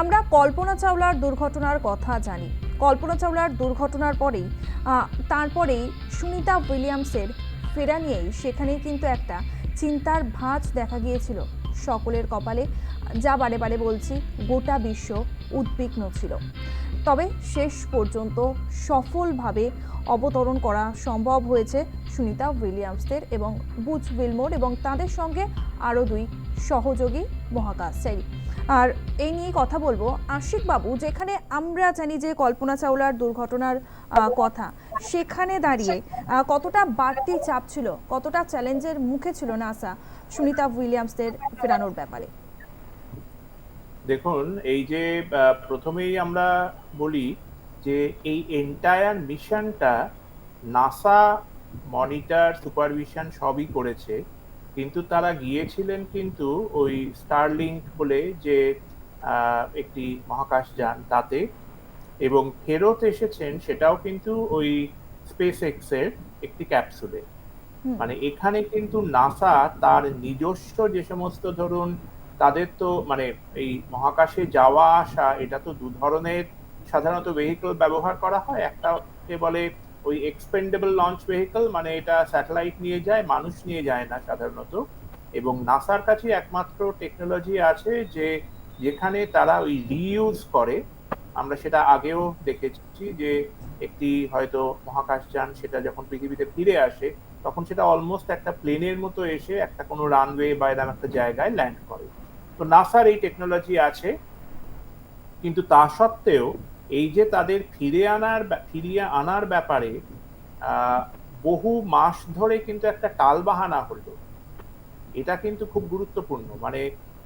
আমরা কল্পনা চাওলার দুর্ঘটনার কথা জানি। কল্পনা চাওলার দুর্ঘটনার পরেই তারপরেই সুনিতা উইলিয়ামসের ফেরা নিয়েই সেখানে কিন্তু একটা চিন্তার ভাঁজ দেখা গিয়েছিল। সকলের কপালে যা বারে বারে বলছি, গোটা বিশ্ব উদ্বিগ্ন ছিল। তবে শেষ পর্যন্ত সফলভাবে অবতরণ করা সম্ভব হয়েছে সুনিতা উইলিয়ামসদের এবং বুচ উইলমোর এবং তাদের সঙ্গে আরও দুই সহযোগী মহাকাশচারী। আর এই নিয়ে কথা বলব আশিক বাবু, যেখানে আমরা জানি যে কল্পনা চাওলার দুর্ঘটনার কথা, সেখানে দাঁড়িয়ে কতটা বাড়তি চাপ ছিল, কতটা চ্যালেঞ্জের মুখে ছিল নাসা, সুনিতা উইলিয়ামসদের ফেরানোর ব্যাপারে? দেখুন, এই যে প্রথমেই আমরা বলি যে এই এন্টায়ার মিশনটা নাসা মনিটর সুপারভিশন সবই করেছে। কিন্তু তারা গিয়েছিলেন কিন্তু ওই স্টারলিংক বলে যে একটি মহাকাশযান তাতে। এবং ফেরত এসেছেন সেটাও কিন্তু ওই স্পেস এক্সের একটি ক্যাপসুলে। মানে এখানে কিন্তু নাসা তার নিজস্ব যে সমস্ত ধরুন তাদের তো মানে এই মহাকাশে যাওয়া আসা এটা তো দু ধরনের সাধারণত ভেহিকল ব্যবহার করা হয়। একটাকে বলে ওই এক্সপেন্ডেবল লঞ্চ ভেহিকল মানে এটা স্যাটেলাইট নিয়ে যায়, মানুষ নিয়ে যায় না সাধারণত। এবং নাসার কাছে একমাত্র টেকনোলজি আছে যে যেখানে তারা ওই রিইউজ করে। আমরা সেটা আগেও দেখেছি যে একটি হয়তো মহাকাশযান সেটা যখন পৃথিবীতে ফিরে আসে, তখন সেটা অলমোস্ট একটা প্লেনের মতো এসে একটা কোনো রানওয়ে বা এরকম একটা জায়গায় ল্যান্ড করে। তো নাসার এই টেকনোলজি আছে, কিন্তু তা সত্ত্বেও এই যে তাদের ফিরে আনার ফিরিয়ে আনার ব্যাপারে বহু মাস ধরে কিন্তু একটা টালবাহানা হলো। এটা কিন্তু খুব গুরুত্বপূর্ণ। মানে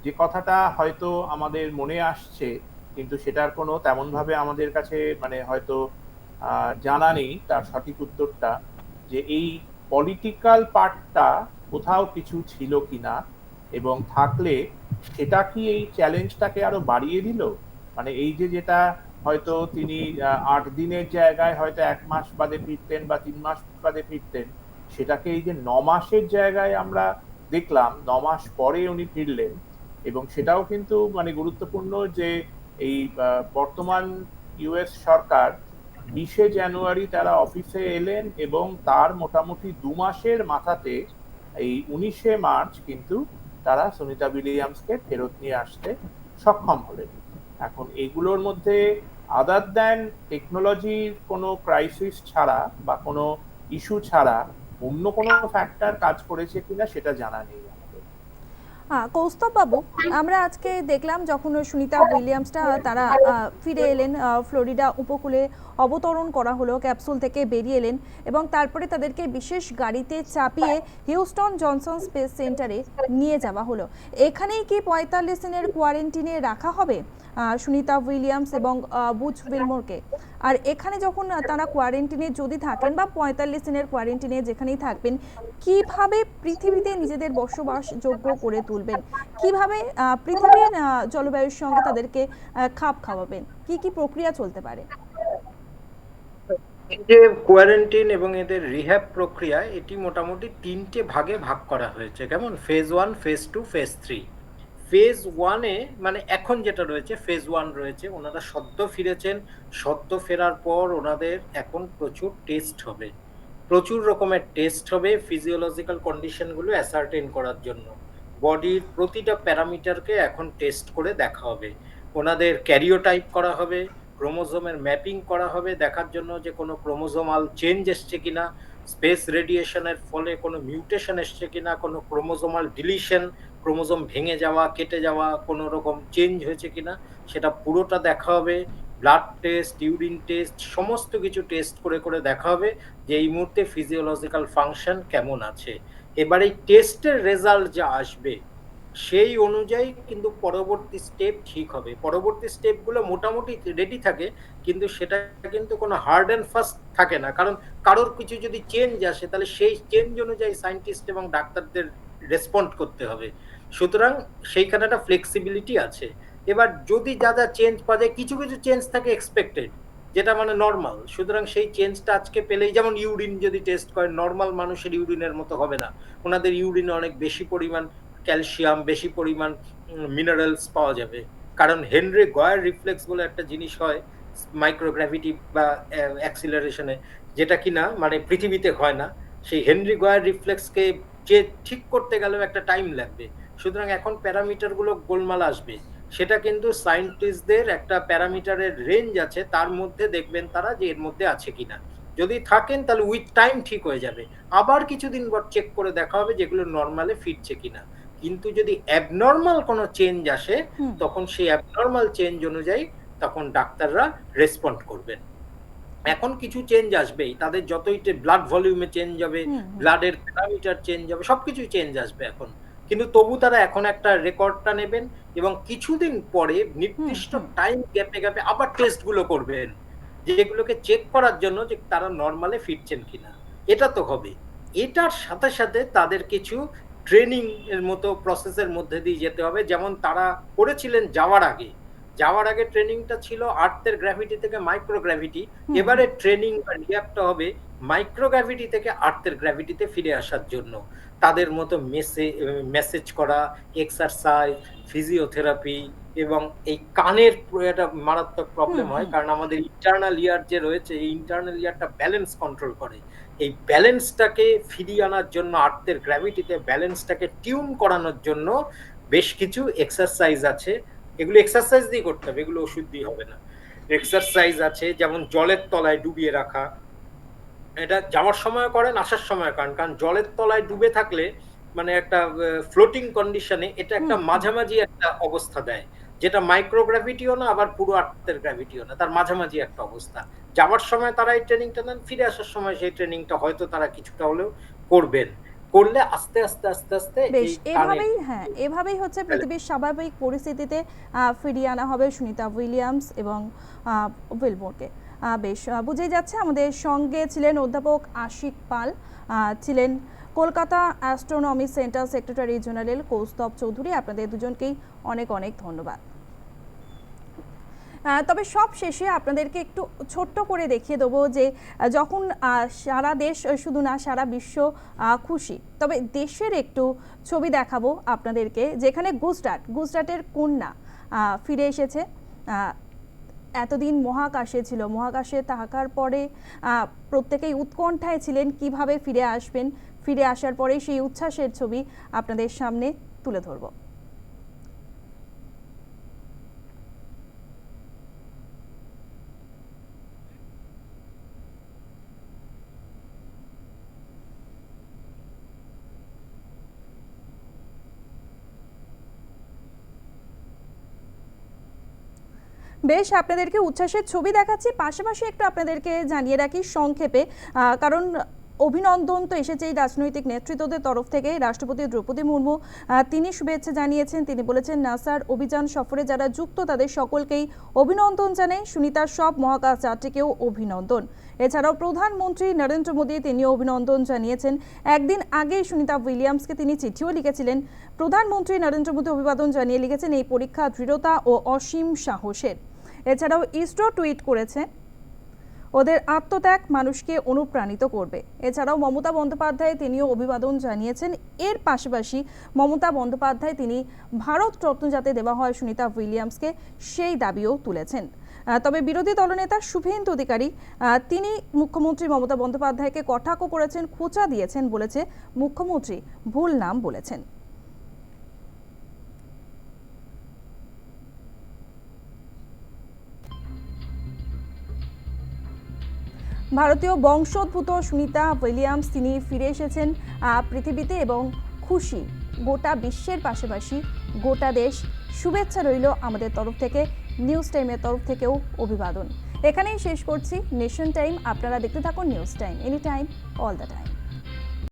যে কথাটা হয়তো আমাদের মনে আসছে, কিন্তু সেটার কোনো তেমন ভাবে আমাদের কাছে মানে হয়তো জানা নেই তার সঠিক উত্তরটা, যে এই পলিটিক্যাল পার্টটা কোথাও কিছু ছিল কিনা এবং থাকলে সেটা কি এই চ্যালেঞ্জটাকে আরও বাড়িয়ে দিল? মানে এই যে যেটা হয়তো তিনি আট দিনের জায়গায় হয়তো এক মাস বাদে ফিরতেন বা তিন মাস বাদে ফিরতেন। সেটাকে এই যে ন মাসের জায়গায় আমরা দেখলাম, ন মাস পরে উনি ফিরলেন। এবং সেটাও কিন্তু মানে গুরুত্বপূর্ণ যে এই বর্তমান ইউএস সরকার বিশে জানুয়ারি তারা অফিসে এলেন এবং তার মোটামুটি দু মাসের মাথাতে এই উনিশে মার্চ কিন্তু তারা সুনিতা উইলিয়ামসকে ফেরত নিয়ে আসতে সক্ষম হলেন। এখন এগুলোর মধ্যে আদার দেন টেকনোলজির কোনো ক্রাইসিস ছাড়া বা কোনো ইস্যু ছাড়া অন্য কোনো ফ্যাক্টর কাজ করেছে কিনা সেটা জানা নেই। হ্যাঁ আমরা আজকে দেখলাম যখন সুনিতা উইলিয়ামসটা তারা ফিরে এলেন ফ্লোরিডা উপকূলে অবতরণ করা হলো, ক্যাপসুল থেকে বেরিয়ে এলেন এবং তারপরে তাদেরকে বিশেষ গাড়িতে চাপিয়ে হিউস্টন জনসন স্পেস সেন্টারে নিয়ে যাওয়া হলো। এখানেই কি পঁয়তাল্লিশ দিনের কোয়ারেন্টিনে রাখা হবে সুনিতা উইলিয়ামস এবং বুচ উইলমোরকে? আর এখানে যখন তারা কোয়ারেন্টিনে যদি থাকেন বা পঁয়তাল্লিশ দিনের কোয়ারেন্টিনে যেখানেই থাকবেন, কীভাবে পৃথিবীতে নিজেদের বসবাসযোগ্য করে তুলবেন? কীভাবে পৃথিবীর জলবায়ুর সঙ্গে তাদেরকে খাপ খাওয়াবেন? কি কি প্রক্রিয়া চলতে পারে? যে কোয়ারেন্টিন এবং এদের রিহ্যাব প্রক্রিয়া, এটি মোটামুটি তিনটে ভাগে ভাগ করা হয়েছে। কেমন? Phase one phase two phase three phase ওয়ানে মানে এখন যেটা রয়েছে ফেজ ওয়ান রয়েছে, ওনারা সদ্য ফিরেছেন। সদ্য ফেরার পর ওনাদের এখন প্রচুর টেস্ট হবে। প্রচুর রকমের টেস্ট হবে ফিজিওলজিক্যাল কন্ডিশনগুলো অ্যাসার্টেন করার জন্য। বডির প্রতিটা প্যারামিটারকে এখন টেস্ট করে দেখা হবে। ওনাদের ক্যারিওটাইপ করা হবে ক্রোমোজোমের ম্যাপিং করা হবে, দেখার জন্য যে কোনো ক্রোমোজোমাল চেঞ্জ এসছে কিনা স্পেস রেডিয়েশনের ফলে কোনো মিউটেশন এসছে কিনা, কোনো ক্রোমোজোমাল ডিলিশন ক্রোমোজোম ভেঙে যাওয়া, কেটে যাওয়া, কোনো রকম চেঞ্জ হয়েছে কিনা, সেটা পুরোটা দেখা হবে। ব্লাড টেস্ট ইউরিন টেস্ট সমস্ত কিছু টেস্ট করে করে দেখা হবে যে এই মুহূর্তে ফিজিওলজিক্যাল ফাংশন কেমন আছে। এবার এই টেস্টের রেজাল্ট যা আসবে, সেই অনুযায়ী কিন্তু পরবর্তী স্টেপ ঠিক হবে। পরবর্তী স্টেপগুলো মোটামুটি রেডি থাকে, কিন্তু সেটা কিন্তু কোনো হার্ড অ্যান্ড ফাস্ট থাকে না। কারণ কারোর কিছু যদি চেঞ্জ আসে, তাহলে সেই চেঞ্জ অনুযায়ী সায়েন্টিস্ট এবং ডাক্তারদের রেসপন্ড করতে হবে। সুতরাং সেইখানে একটা ফ্লেক্সিবিলিটি আছে। এবার যদি যা যা চেঞ্জ পাওয়া যায়, কিছু কিছু চেঞ্জ থাকে এক্সপেক্টেড যেটা মানে নর্মাল সুতরাং সেই চেঞ্জটা আজকে পেলেই, যেমন ইউরিন যদি টেস্ট করে নর্মাল মানুষের ইউরিনের মতো হবে না। ওনাদের ইউরিনে অনেক বেশি পরিমাণ ক্যালসিয়াম বেশি পরিমাণ মিনারেলস পাওয়া যাবে। কারণ হেনরি গয়ার রিফ্লেক্স বলে একটা জিনিস হয় মাইক্রোগ্র্যাভিটি বা অ্যাক্সিলারেশনে যেটা কিনা মানে পৃথিবীতে হয় না। সেই হেনরি গয়ার রিফ্লেক্সকে যে ঠিক করতে গেলেও একটা টাইম লাগবে। সুতরাং এখন প্যারামিটারগুলো গোলমাল আসবে। সেটা কিন্তু সায়েন্টিস্টদের একটা প্যারামিটারের রেঞ্জ আছে তার মধ্যে দেখবেন তারা যে এর মধ্যে আছে কিনা। যদি থাকেন তাহলে উইথ টাইম ঠিক হয়ে যাবে। আবার কিছুদিন পর চেক করে দেখা হবে যেগুলো নর্মালে ফিরছে কিনা। কিন্তু যদি অ্যাবনর্মাল কোনো চেঞ্জ আসে তখন সেই অ্যাবনর্মাল চেঞ্জ অনুযায়ী তখন ডাক্তাররা রেসপন্ড করবেন। এখন কিছু চেঞ্জ আসবেই। তাদের যতই ব্লাড ভলিউমে চেঞ্জ হবে। ব্লাডের প্যারামিটার চেঞ্জ হবে সবকিছুই চেঞ্জ আসবে এখন। কিন্তু তবু তারা এখন একটা রেকর্ডটা নেবেন এবং কিছুদিন পরে নির্দিষ্ট টাইম গ্যাপে গ্যাপে আবার টেস্টগুলো করবেন যেগুলোকে চেক করার জন্য যে তারা নর্মালে ফিরছেন কিনা। এটা তো হবে। এটার সাথে সাথে তাদের কিছু ট্রেনিং এর মতো প্রসেসের মধ্যে দিয়ে যেতে হবে। যেমন তারা করেছিলেন যাওয়ার আগে। যাওয়ার আগে ট্রেনিংটা ছিল আর্থের গ্র্যাভিটি থেকে মাইক্রোগ্র্যাভিটি। এবারে ট্রেনিং বা রিহ্যাবটা হবে মাইক্রোগ্র্যাভিটি থেকে আর্থের গ্র্যাভিটিতে ফিরে আসার জন্য। তাদের মতো মেসে মেসেজ করা এক্সারসাইজ ফিজিওথেরাপি এবং এই কানের একটা মারাত্মক প্রবলেম হয় কারণ আমাদের ইন্টারনাল ইয়ার যে রয়েছে এই ইন্টারনাল ইয়ারটা ব্যালেন্স কন্ট্রোল করে। এই ব্যালেন্সটাকে ফিরিয়ে আনার জন্য আর্থের গ্র্যাভিটিতে ব্যালেন্সটাকে টিউন করানোর জন্য বেশ কিছু এক্সারসাইজ আছে। এগুলো এক্সারসাইজ দিয়ে করতে হবে এগুলো ওষুধ দিয়ে হবে না। এক্সারসাইজ আছে যেমন জলের তলায় ডুবিয়ে রাখা এটা যাওয়ার সময় করেন আসার সময় করেন। কারণ জলের তলায় ডুবে থাকলে মানে একটা ফ্লোটিং কন্ডিশনে এটা একটা মাঝামাঝি একটা অবস্থা দেয়। যেটা মাইক্রোগ্র্যাভিটিও না আবার পুরো আর্থের গ্রাভিটিও না তার মাঝামাঝি একটা অবস্থা। যাওয়ার সময় তারা এই ট্রেনিংটা নেন ফিরে আসার সময় সেই ট্রেনিংটা হয়তো তারা কিছুটা হলেও করবেন। করলে আস্তে আস্তে আস্তে আস্তে বেশ এভাবেই হ্যাঁ এভাবেই হচ্ছে পৃথিবীর স্বাভাবিক পরিস্থিতিতে ফিরিয়ে আনা হবে সুনিতা উইলিয়ামস এবং উইলমোরকে বেশ বুঝেই যাচ্ছে আমাদের সঙ্গে ছিলেন অধ্যাপক আশিক পাল ছিলেন Kolkata astronomy centre secretary general Kaustav Chowdhury. আপনাদের দুজনকেই অনেক অনেক ধন্যবাদ। তবে সব শেষে আপনাদেরকে একটু ছোট্ট করে দেখিয়ে দেবো যে যখন সারা দেশ শুধু না, সারা বিশ্ব খুশি। তবে দেশের একটু ছবি দেখাবো আপনাদেরকে, যেখানে গুজরাট, গুজরাটের কন্যা ফিরে এসেছে। এতদিন মহাকাশে ছিল। মহাকাশে থাকার পরে প্রত্যেকেই উৎকণ্ঠায় ছিলেন কীভাবে ফিরে আসবেন। ফিরে আসার পরে সেই উচ্ছ্বাসের ছবি আপনাদের সামনে তুলে ধরবো। বেশ, আপনাদেরকে উচ্ছ্বাসের ছবি দেখাচ্ছি। পাশাপাশি একটু আপনাদেরকে জানিয়ে রাখি সংক্ষেপে কারণ অভিনন্দন তো এসেছেই রাজনৈতিক নেতৃত্বদের তরফ থেকে। রাষ্ট্রপতি দ্রৌপদী মুর্মু তিনি শুভেচ্ছা জানিয়েছেন। তিনি বলেছেন, নাসার অভিযান সফরে যারা যুক্ত, তাদের সকলকেই অভিনন্দন জানাই। সুনিতার সব মহাকাশ যাত্রীকেও অভিনন্দন। এছাড়াও প্রধানমন্ত্রী নরেন্দ্র মোদী, তিনিও অভিনন্দন জানিয়েছেন। একদিন আগেই সুনিতা উইলিয়ামসকে তিনি চিঠিও লিখেছিলেন। প্রধানমন্ত্রী নরেন্দ্র মোদী অভিবাদন জানিয়ে লিখেছেন, এই পরীক্ষা দৃঢ়তা ও অসীম সাহসের। এছাড়াও ইসরো টুইট করেছে, ওদের আত্মত্যাগ মানুষকে অনুপ্রাণিত করবে। এছাড়াও মমতা বন্দ্যোপাধ্যায় তিনিও অভিবাদন জানিয়েছেন। এর পাশাপাশি মমতা বন্দ্যোপাধ্যায় তিনি ভারত রত্ন যাতে দেওয়া হয় সুনিতা উইলিয়ামসকে সেই দাবিও তুলেছেন। তবে বিরোধী দলনেতা শুভেন্দু অধিকারী তিনি মুখ্যমন্ত্রী মমতা বন্দ্যোপাধ্যায়কে কটাক্ষ করেছেন, খোঁচা দিয়েছেন বলেছে মুখ্যমন্ত্রী, ভুল নাম বলেছেন। ভারতীয় বংশোদ্ভূত সুনিতা উইলিয়ামস, তিনি ফিরে এসেছেন পৃথিবীতে এবং খুশি গোটা বিশ্বের পাশাপাশি গোটা দেশ। শুভেচ্ছা রইল আমাদের তরফ থেকে, নিউজ টাইমের তরফ থেকেও অভিবাদন। এখানেই শেষ করছি, নেশন টাইম, আপনারা দেখতে থাকুন news time any time all the time.